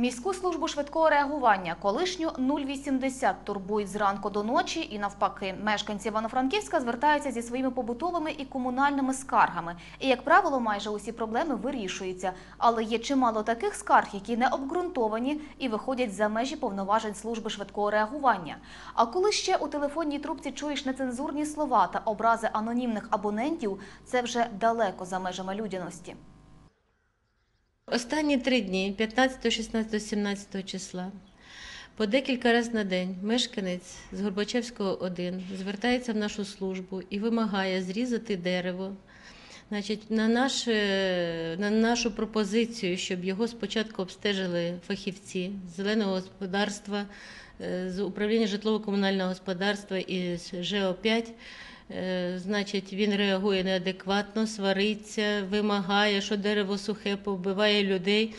Міську службу швидкого реагування колишню 080 турбують зранку до ночі і навпаки. Мешканці Івано-Франківська звертаються зі своїми побутовими і комунальними скаргами. І, як правило, майже усі проблеми вирішуються. Але є чимало таких скарг, які не обґрунтовані і виходять за межі повноважень служби швидкого реагування. А коли ще у телефонній трубці чуєш нецензурні слова та образи анонімних абонентів, це вже далеко за межами людяності. Останні три дні, 15, 16, 17 числа, по декілька разів на день мешканець з Горбачевського 1 звертається в нашу службу і вимагає зрізати дерево. Значить, на, наше, на нашу пропозицію, щоб його спочатку обстежили фахівці з зеленого господарства, е, з управління житлово-комунального господарства і з ЖО5, Е, Значить, він реагує неадекватно, свариться, вимагає, що дерево сухе, повбиває людей.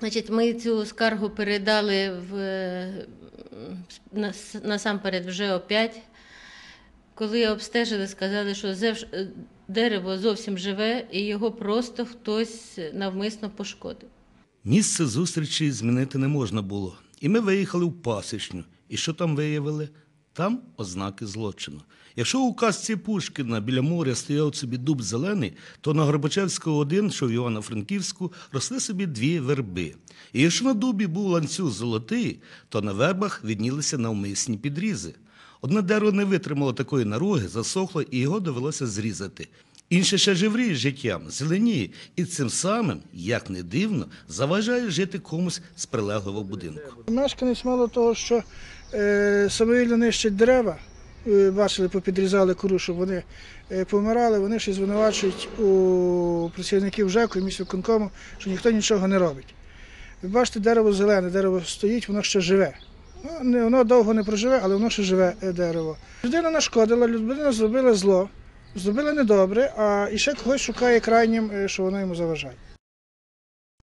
Значить, ми цю скаргу передали в, е, насамперед в ЖО5. Коли обстежили, сказали, що е, дерево зовсім живе і його просто хтось навмисно пошкодив. Місце зустрічі змінити не можна було. І ми виїхали в пасічню. І що там виявили? Там ознаки злочину. Якщо у казці Пушкіна біля моря стояв собі дуб зелений, то на Горбачевського один, що в Івано-Франківську, росли собі дві верби. І якщо на дубі був ланцюг золотий, то на вербах віднілися навмисні підрізи. Одне дерево не витримало такої наруги, засохло і його довелося зрізати. Інше ще живріє життям, зеленіє, і цим самим, як не дивно, заважає жити комусь з прилеглого будинку. Мешканець мало того, що самовільно нищать дерева, е, бачили, попідрізали кору, щоб вони е, помирали, вони ще звинувачують у працівників ЖЕКу і міськвиконкому, що ніхто нічого не робить. Ви бачите, дерево зелене, дерево стоїть, воно ще живе. Ну, воно довго не проживе, але воно ще живе е, дерево. Людина нашкодила, людина зробила зло, зробила недобре, а і ще когось шукає крайнім, е, що воно йому заважає.